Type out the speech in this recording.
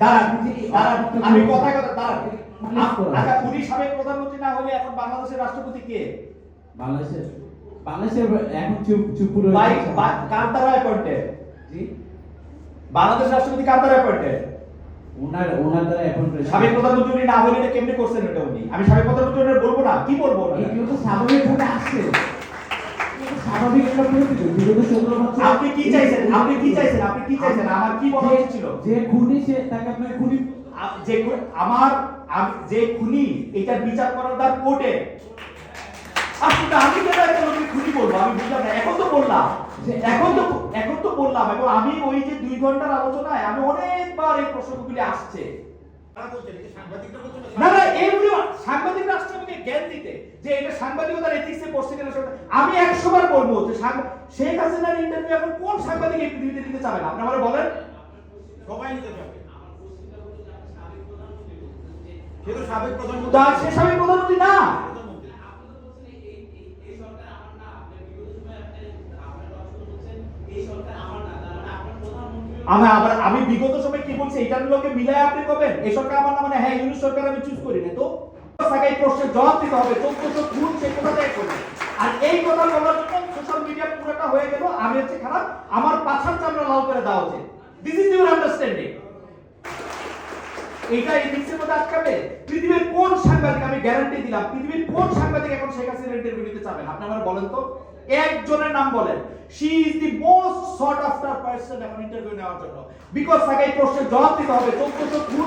আমি কথা কথা করুন। আচ্ছা উনি সাবেক প্রধানমন্ত্রী না হলে এখন বাংলাদেশের রাষ্ট্রপতি কে? বাংলাদেশের বাংলাদেশের এখন চুপ চুপ পুরো ভাই বা- কার দ্বারা অ্যাপয়েন্টেড জি? বাংলাদেশ রাষ্ট্রপতি কার দ্বারা অ্যাপয়েন্টেড ওনার ওনার দ্বারা এখন সাবেক প্রধানমন্ত্রী উনি না হলে এটা কেমনে করছেন এটা উনি? আমি সাবেক প্রধানমন্ত্রী বলব না। কি বলব এগুলো তো স্বাভাবিকভাবে আসছে। স্বাভাবিক একটা পরিস্থিতি বিগত সতেরো বছর আপনি কি চাইছেন? আপনি কি চাইছেন? আপনি কি চাইছেন? আমার কি বলা উচিত ছিল? যে খুনি সে তাকে আপনার খুনি যে আমার যে খুনি এটার বিচার করার তার কোর্টে। আসলে আমি কেন একটা খুনি বলব? আমি বুঝলাম না। এখন তো বললাম। এখন তো এখন তো বললাম। এবং আমি ওই যে দুই ঘণ্টার আলোচনায় আমি অনেকবার এই প্রসঙ্গগুলি আসছে। না না এমনি সাংবাদিক রাষ্ট্র আমাকে জ্ঞান দিতে। যে এটা সাংবাদিকতার এথিক্সে পড়ছে কিনা আমি একশো বার বলব যে শেখ হাসিনার ইন্টারভিউ এখন কোন সাংবাদিক এই পৃথিবীতে দিতে চাবেন আপনি আমার বলেন। সবাই নিতে চাবে। সে তো সাবেক প্রধানমন্ত্রী। সে সাবেক প্রধানমন্ত্রী না প্রধানমন্ত্রী। আমি আবার, আমি বিগত সময় কি বলছি এটার লোকে মিলাই আপনি করবেন? এই সরকার আমার না মানে হ্যাঁ ইউনিট সরকার আমি চুজ করি না তো এই প্রশ্নের জবাব দিতে হবে চোদ্দশো খুন সে কোথা করবে আর এই কথা বলার জন্য সোশ্যাল মিডিয়া পুরোটা হয়ে গেল। আমি হচ্ছে খারাপ, আমার পাছার চামড়া লাল করে দেওয়া উচিত। দিস ইজ ইউর আন্ডারস্ট্যান্ডিং এটা এই মধ্যে আটকাবে। পৃথিবীর কোন সাংবাদিক, আমি গ্যারান্টি দিলাম, পৃথিবীর কোন সাংবাদিক এখন শেখ হাসিনা ইন্টারভিউ নিতে চাবেন আপনি আমার বলেন তো। একজনের নাম বলেন। She is the most sought after person এখন ইন্টারভিউ নেওয়ার জন্য। বিকজ তাকে এই প্রশ্নের জবাব দিতে হবে। চোদ্দশো